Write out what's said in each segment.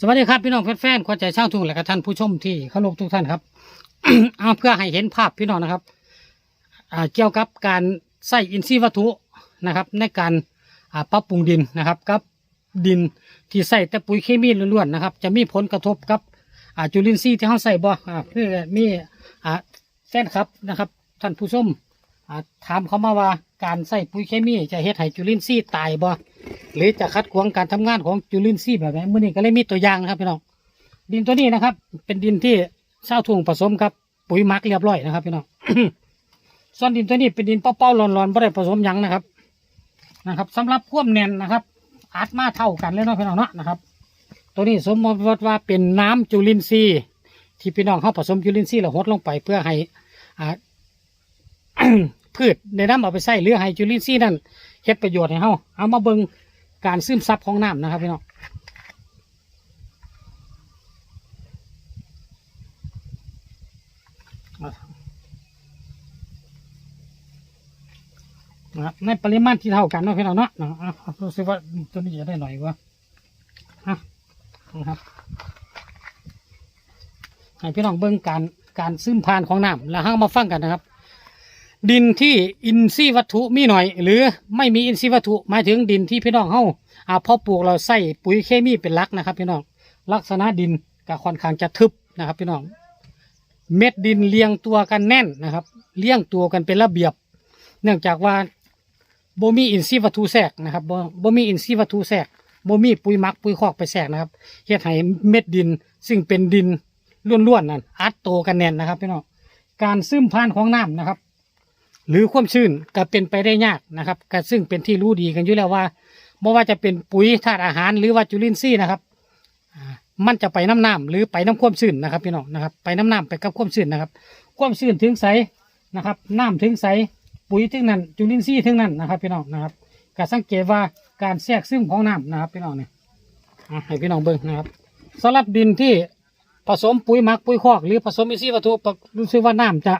สวัสดีครับพี่น้องแฟนๆขวัญใจช่างทุ่งและก็ท่านผู้ชมที่เคารพทุกท่านครับ เอาเพื่อให้เห็นภาพพี่น้องนะครับเกี่ยวกับการใส่อินทรีย์วัตถุนะครับ ในการปรับปรุงดินนะครับกับดินที่ใส่แต่ปุ๋ยเคมีล้วนๆนะครับ จะมีผลกระทบกับจุลินทรีย์ที่เขาใส่บ่เพื่อมีแฟนครับนะครับ ท่านผู้ชมถามเขามาว่า การใส่ปุ๋ยเคมีจะเฮ็ดให้จุลินทรีย์ตายบ่หรือจะคัดขวางการทำงานของจุลินทรีย์แบบไหนมื่อนี้ก็เลยมีตัวอย่างนะครับพี่น้องดินตัวนี้นะครับ เป็นดินที่ชาทุ่งผสมกับปุ๋ยมักเรียบร้อยนะครับพี่น้องส่วนดินตัวนี้เป็นดินเป้าๆร้อนๆไม่ได้ผสมยังนะครับ นะครับสำหรับพ่วามแน่นนะครับอัดมาเท่ากันเลยเนาะพี่น้องเนาะนะครับ ตัวนี้สมมติว่าเป็นน้ำจุลินทรีย์ที่พี่น้องเขาผสมจุลินทรีย์แล้วหดลงไปเพื่อให้อ่า พืชในน้ำเอาไปใส่หรือให้จุลินทรีย์นั่นเฮ็ดประโยชน์ให้เฮาเอามาเบิ่งการซึมซับของน้ำนะครับพี่น้องนะครับในปริมาณที่เท่ากันเนาะพี่น้องเนาะนะรู้สึกว่าตัวนี้จะได้หน่อยกว่าฮะนะครับให้พี่น้องเบิ่งการการซึมผ่านของน้ำแล้วเฮามาฟังกันนะครับ ดินที่อินทรีย์วัตถุมีหน่อย หรือไม่มีอินทรีย์วัตถุหมายถึงดินที่พี่น้องเฮาอ่าพอปลูกเราใส่ปุ๋ยเคมีเป็นหลักนะครับพี่น้องลักษณะดินก็ค่อนข้างจะทึบนะครับพี่น้อง เม็ดดินเรียงตัวกันแน่นนะครับเรียงตัวกันเป็นระเบียบ เนื่องจากว่าบ่มีอินทรีย์วัตถุแทรกนะครับบ่บ่มีอินทรีย์วัตถุแทรกบ่มีปุ๋ยมักปุ๋ยคอกไปแทรกนะครับเฮ็ดให้เม็ดดิน ซึ่งเป็นดินล้วนๆนั่นอัดโตกันแน่นนะครับพี่น้องการซึมผ่านของน้ำนะครับ หรือความชื้นก็เป็นไปได้ยากนะครับก็ซึ่งเป็นที่รู้ดีกันอยู่แล้วว่าไม่ว่าจะเป็นปุ๋ยธาตุอาหารหรือว่าจุลินทรีย์นะครับมันจะไปน้ำน้ำหรือไปน้ำความชื้นนะครับพี่น้องนะครับ ไปน้ำน้ำไปกับความชื้นนะครับ ความชื้นถึงใสนะครับน้ำถึงใสปุ๋ยถึงนั้นจุลินทรีย์ถึงนั้นนะครับพี่น้องนะครับก็สังเกตว่าการแทรกซึมของน้ำนะครับพี่น้องเนี่ยให้พี่น้องเบิ่งนะครับสำหรับดินที่ผสมปุ๋ยหมักปุ๋ยคอก หรือผสมอินทรีย์วัตถุรู้สึกว่าน้ำจะ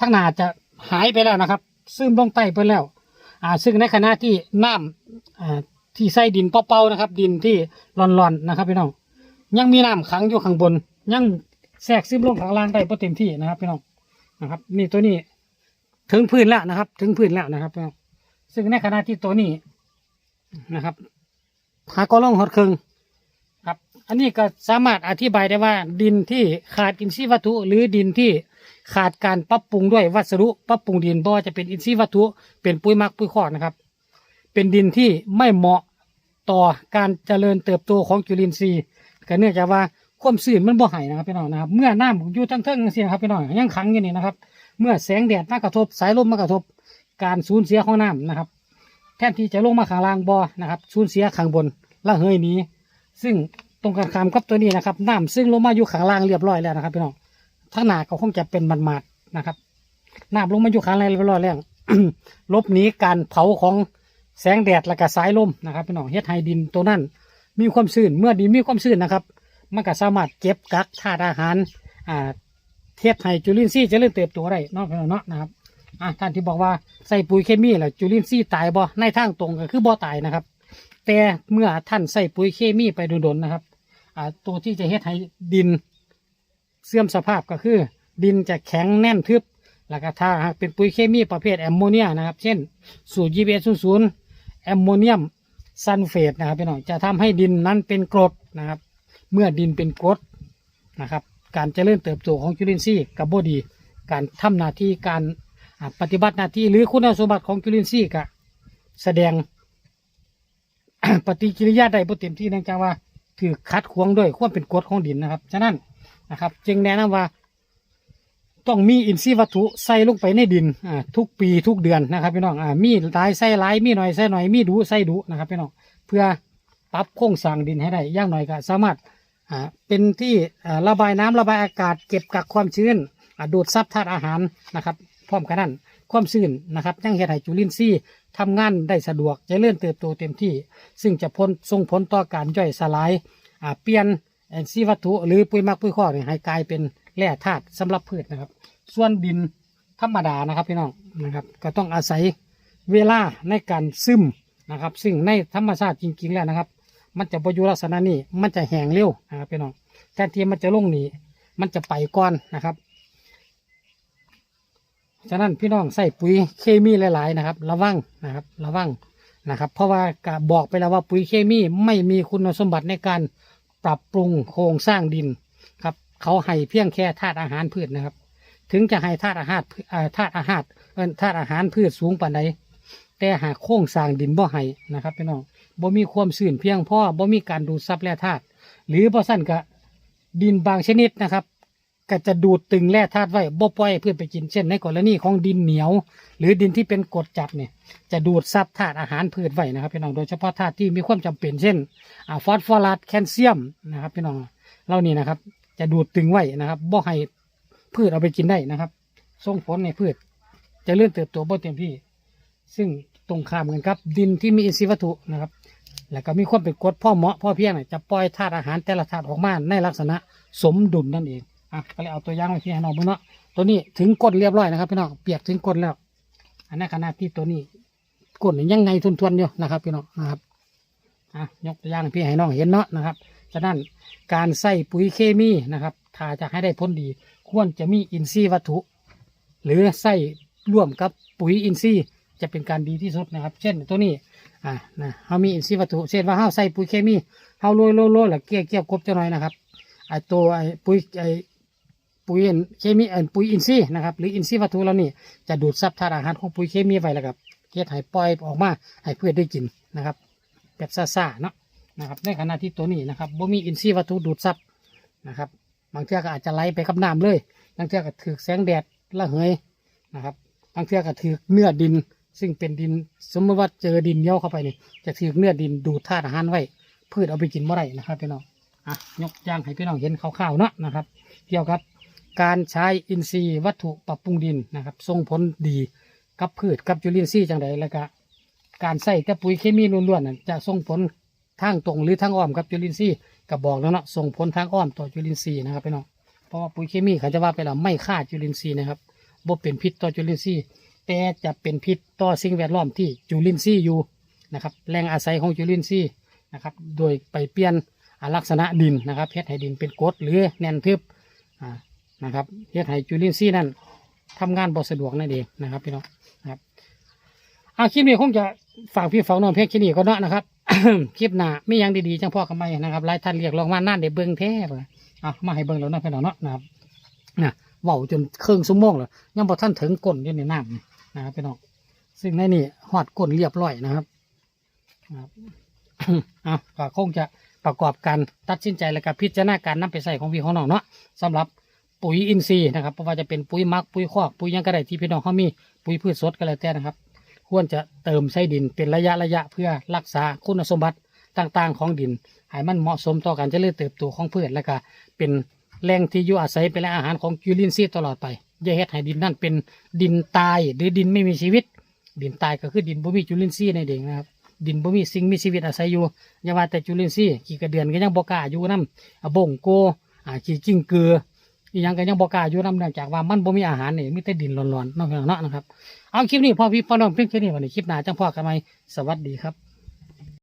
ทั้งหนาจะ หายไปแล้วนะครับซึมลงใต้ไปแล้ว อ่า ซึ่งในขณะที่น้ำอ่าที่ใส่ดินเปล่าๆนะครับ ดินที่ร้อนๆนะครับพี่น้องยังมีน้ำขังอยู่ข้างบน ยังแทรกซึมลงข้างล่างได้พอเต็มที่นะครับพี่น้องนะครับ นี่ตัวนี้ถึงพื้นแล้วนะครับ ถึงพื้นแล้วนะครับพี่น้องซึ่งในขณะที่ตัวนี้นะครับหากอล่องหดเคืองครับ อันนี้ก็สามารถอธิบายได้ว่าดินที่ขาดอินทรีย์วัตถุหรือดินที่ ขาดการปรับปรุงด้วยวัสดุปรับปรุงดินเพราะว่าจะเป็นอินทรีย์วัตถุเป็นปุ๋ยหมักปุ๋ยคอกนะครับ เป็นดินที่ไม่เหมาะต่อการเจริญเติบโตของจุลินทรีย์ก็เนื่องจากว่าความชื้นมันบ่ให้นะครับพี่น้องนะครับ เมื่อน้ำอยู่ทั้งเทิงๆสินะครับพี่น้องยังขังอยู่นี่นะครับ เมื่อแสงแดดมากระทบสายลมมากระทบ การสูญเสียของน้ำนะครับ แทนที่จะลงมาข้างล่างบ่อนะครับสูญเสียข้างบนละเหยนี้ ซึ่งตรงกันข้ามกับตัวนี้นะครับน้ำซึ่งลงมาอยู่ข้างล่างเรียบร้อยแล้วนะครับพี่น้อง ทางหน้าก็คงจะเป็นมันมาดนะครับน้ำลงมาอยู่ข้างล่างเรียบร้อยแล้วลบหนีการเผาของแสงแดดและก็สายลมนะครับพี่น้องเฮ็ดให้ดินตัวนั้น มีความชื้นเมื่อดินมีความชื้นนะครับ มันก็สามารถเก็บกักธาตุอาหารอ่าเฮ็ดให้จุลินทรีย์เจริญเติบโตได้นาะพี่น้องเนาะนะครับอ่าท่านที่บอกว่าใส่ปุ๋ยเคมีแล้วจุลินทรีย์ตายบ่ในทางตรงก็คือบ่ตายนะครับ แต่เมื่อท่านใส่ปุ๋ยเคมีไปโดนๆนะครับอ่าตัวที่จะเฮ็ดให้ดิน เสื่อมสภาพก็คือ ดินจะแข็งแน่นทึบ แล้วก็ถ้าหากเป็นปุ๋ยเคมีประเภทแอมโมเนียนะครับ เช่น สูตรยีเบศูนย์ศูนย์แอมโมเนียมซัลเฟตนะครับพี่น้องจะทำให้ดินนั้นเป็นกรดนะครับ เมื่อดินเป็นกรดนะครับ การเจริญเติบโตของจุลินทรีย์กับโบดี การทำหน้าที่การปฏิบัติหน้าที่หรือคุณสมบัติของจุลินทรีย์ก็แสดงปฏิกิริยาได้บ่เต็มที่เนื่องจากว่าถือคัดขวางด้วยความเป็นกรดของดินนะครับ ฉะนั้น นะครับ จึงแนะนำว่า ต้องมีอินทรีย์วัตถุใส่ลงไปในดินอ่าทุกปีทุกเดือนนะครับพี่น้องอ่ามีหลายใส่หลายมีหน่อยใส่หน่อยมีดูใส่ดูนะครับพี่น้องเพื่อปรับโครงสร้างดินให้ได้ย่างหน่อยก็สามารถอ่าเป็นที่อ่าระบายน้ำระบายอากาศ เก็บกักความชื้นอ่าดูดซับธาตุอาหารนะครับ พร้อมกันนั้นความชื้นนะครับยังเฮ็ดให้จุลินทรีย์ทำงานได้สะดวกจะเจริญเติบโตเต็มที่ ซึ่งจะพ้นส่งผลต่อการย่อยสลายอ่าเปลี่ยน อินทรีย์วัตถุหรือปุ๋ยมักปุ๋ยคอเนี่ยให้กลายเป็นแร่ธาตุสำหรับพืชนะครับ ส่วนดินธรรมดานะครับพี่น้องนะครับ ก็ต้องอาศัยเวลาในการซึมนะครับ ซึ่งในธรรมชาติจริงๆแล้วนะครับ มันจะบอยู่ลักษณะนี้มันจะแห้งเร็วนะครับพี่น้องแทนที่มันจะลงหนีมันจะไปก่อนนะครับฉะนั้นพี่น้องใส่ปุ๋ยเคมีหลาย ๆ นะครับ ระวังนะครับระวังนะครับ เพราะว่ากบอกไปแล้วว่าปุ๋ยเคมีไม่มีคุณสมบัติในการ ปรับปรุงโครงสร้างดินครับ เขาให้เพียงแค่ธาตุอาหารพืชนะครับ ถึงจะให้ธาตุอาหารธาตุอาหารธาตุอาหารพืชสูงปานใดแต่หากโครงสร้างดินบ่ให้นะครับพี่น้องบ่มีความชื้นเพียงพอบ่มีการดูดซับแร่ธาตุหรือบ่สั้นกะดินบางชนิดนะครับ ก็จะดูดตึงแร่ธาตุไว้บ่ปล่อยให้พืชไปกินเช่น ในกรณีของดินเหนียว หรือดินที่เป็นกรดจัดเนี่ยจะดูดซับธาตุอาหารพืชไว้นะครับพี่น้องโดยเฉพาะธาตุที่มีความจำเป็นเช่นฟอสฟอรัสแคลเซียมนะครับพี่น้องเหล่านี้นะครับ จะดูดตึงไว้นะครับบ่ให้พืชเอาไปกินได้นะครับส่งผลในพืช จะเลื่อนเติบโตบ่เต็มที่ ซึ่งตรงข้ามกันครับ ดินที่มีอินทรีย์วัตถุนะครับแล้วก็มีความเป็นกรดพ่อเหมาะพ่อเพียงจะปล่อยธาตุอาหารแต่ละธาตุออกมาในลักษณะสมดุลนั่นเอง อะก็เลยเอาตัวย่างมาที่ให้น้องเบิ่งเนาะตัวนี้ถึงก้นเรียบร้อยนะครับพี่น้องเปียกถึงก้นแล้ว อันนั้นขณะที่ตัวนี้ก้นยังไงทวนๆอยู่นะครับพี่น้องนะครับอะยกตัวอย่างพี่ให้น้องเห็นเนาะนะครับฉะนั้นการใส่ปุ๋ยเคมีนะครับ ถ้าจะให้ได้ผลดี ควรจะมีอินทรีย์วัตถุ หรือใส่ร่วมกับปุ๋ยอินทรีย์จะเป็นการดีที่สุดนะครับ เช่นตัวนี้อ่านะเขามีอินทรีย์วัตถุเช่นว่าเขาใส่ปุ๋ยเคมีเขาโรยโรยโรยแล้วเกลี่ยเกลี่ยกบจะหน่อยนะครับไอตัวไอปุ๋ยไอ ปุ๋ยเคมีไอปุ๋ยอินทรีย์นะครับหรืออินทรีย์วัตถุเหล่านี้จะดูดซับธาตุอาหารของปุ๋ยเคมีไว้แล้วครับเกลี่ยให้ปล่อยออกมาให้พืชได้กินนะครับ แบบซ่าๆเนาะนะครับในขณะที่ตัวนี้นะครับบ่มีอินทรีย์วัตถุดูดซับนะครับ บางเทื่อก็อาจจะไหลไปกับน้ำเลย บางเทื่อก็ถือแสงแดดละเหยนะครับ บางเทื่อก็ถือเนื้อดิน ซึ่งเป็นดินสมมติว่าเจอดินเหนียวเข้าไปนี่จะถือเนื้อดินดูดธาตุอาหารไว้พืชเอาไปกินเมื่อไรนะครับพี่น้องอะยกย่างให้พี่น้องเห็นคร่าวๆเนาะนะครับเกี่ยวกับ การใช้อินทรีย์วัตถุปรับปรุงดินนะครับส่งผลดีกับพืชกับจุลินทรีย์จังใดแล้วก็การใส่แต่ปุ๋ยเคมีล้วนๆนั่นจะส่งผลทางตรงหรือทางอ้อมกับจุลินทรีย์ก็บบอกแล้วเนาะส่งผลทางอ้อมต่อจุลินทรีย์นะครับพี่น้องเพราะว่าปุ๋ยเคมีเขาจะว่าไปแล้วไม่ฆ่าจุลินทรีย์นะครับบ่เป็นพิษต่อจุลินทรีย์แต่จะเป็นพิษต่อสิ่งแวดล้อมที่จุลินทรีย์อยู่นะครับแหล่งอาศัยของจุลินทรีย์นะครับโดยไปเปลี่ยนลักษณะดินนะครับเฮ็ดให้ดินเป็นกรดหรือแน่นทึบอ่า นะครับเฮ็ดให้จุลินทรีย์นั้นทำงานบ่สะดวกนั่นเองนะครับพี่น้องนะครับอาคลิปนี้คงจะฝากพี่ฝากน้องเพียงแค่นี้ก็เนาะนะครับคลิปหน้าไมีหยังดีๆจังพ่อกันไหมนะครับหลายท่านเรียกร้องมานั่นเดี๋ยวเบิ่งแท้เลยเอามาให้เบิ่งแล้วนะพี่น้องเนาะนะครับนะเว้าจนครึ่งชั่วโมงแล้วยังบ่ทันถึงก้นอยู่ในน้ำนี่นะครับพี่น้องซึ่งในนี่หอดก้นเรียบร้อยนะครับนะครับอะก็คงจะประกอบการตัดสินใจและก็พิจารณาการนำไปใส่ของพี่ของน้องเนาะสำหรับ ปุ๋ยอินทรีย์นะครับเพราะว่าจะเป็นปุ๋ยมักปุ๋ยคอกปุ๋ยยังก็ได้ที่พี่น้องเขามีปุ๋ยพืชสดก็แล้วแต่นะครับ ควรจะเติมใส่ดินเป็นระยะระยะเพื่อรักษาคุณสมบัติต่างๆ ของดินให้มันเหมาะสมต่อการเจริญเติบโตของพืชและก็เป็นแหล่งที่อยู่อาศัยเป็นแหล่งอาหารของจุลินทรีย์ตลอดไปอย่าเฮ็ดให้ดินนั่นเป็นดินตายหรือดินไม่มีชีวิต ดินตายก็คือดินบ่มีจุลินทรีย์ในเด็กนะครับดินบ่มีสิ่งมีชีวิตอาศัยอยู่อย่าว่าแต่จุลินทรีย์ขี้กระเดือนก็ยังบ่กล้าอยู่นำอะบงโกขี้จิ้งเกลือ อีหยังก็ยังบ่กล้าอยู่นำเนื่องจากว่ามันบ่มีอาหารนี่มีแต่ดินร้อนๆเนาะพี่น้องเนาะนะครับเอาคลิปนี้พอพี่พ่อน้องเพียงแค่นี้วันนี้คลิปหน้าจังพ่อกันไหมสวัสดีครับ